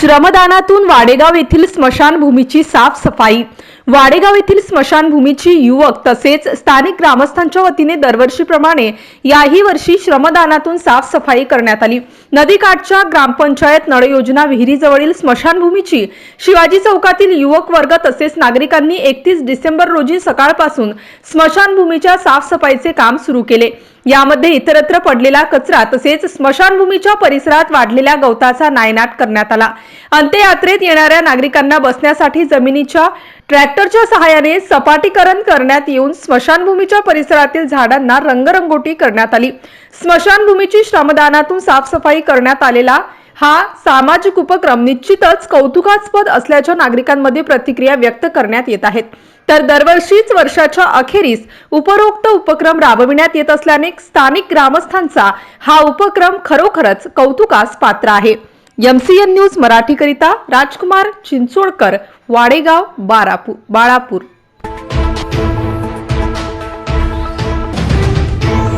श्रमदानातून वाडेगाव येथील स्मशानभूमीची साफसफाई. वाडेगाव येथील स्मशानभूमीची युवक तसेच स्थानिक ग्रामस्थांच्या वतीने दरवर्षीप्रमाणे याही वर्षी श्रमदानातून साफसफाई करण्यात आली. नदीकाठच्या ग्रामपंचायत नळ योजना विहिरीजवळील स्मशानभूमीची शिवाजी चौकातील युवक वर्ग तसेच नागरिकांनी एकतीस डिसेंबर रोजी सकाळपासून स्मशानभूमीच्या साफसफाईचे काम सुरू केले. यामध्ये इतरत्र पडलेला कचरा तसेच स्मशानभूमीच्या परिसरात वाढलेल्या गवताचा नायनाट करण्यात आला. अंत्ययात्रेत येणाऱ्या नागरिकांना बसण्यासाठी जमिनीच्या ट्रॅक्टरच्या सहाय्याने सपाटीकरण करण्यात येऊन स्मशानभूमीच्या परिसरातील झाडांना रंगरंगोटी करण्यात आली. स्मशानभूमीची श्रमदानातून साफसफाई करण्यात आलेला हा सामाजिक उपक्रम निश्चितच कौतुकास्पद असल्याच्या नागरिकांमध्ये प्रतिक्रिया व्यक्त करण्यात येत आहेत. तर दरवर्षीच वर्षाच्या अखेरीस उपरोक्त उपक्रम राबविण्यात येत असल्याने स्थानिक ग्रामस्थांचा हा उपक्रम खरोखरच कौतुकास पात्र आहे. एमसीएन न्यूज मराठीकरिता राजकुमार चिंचोडकर वाडेगाव बारापूर बाळापूर.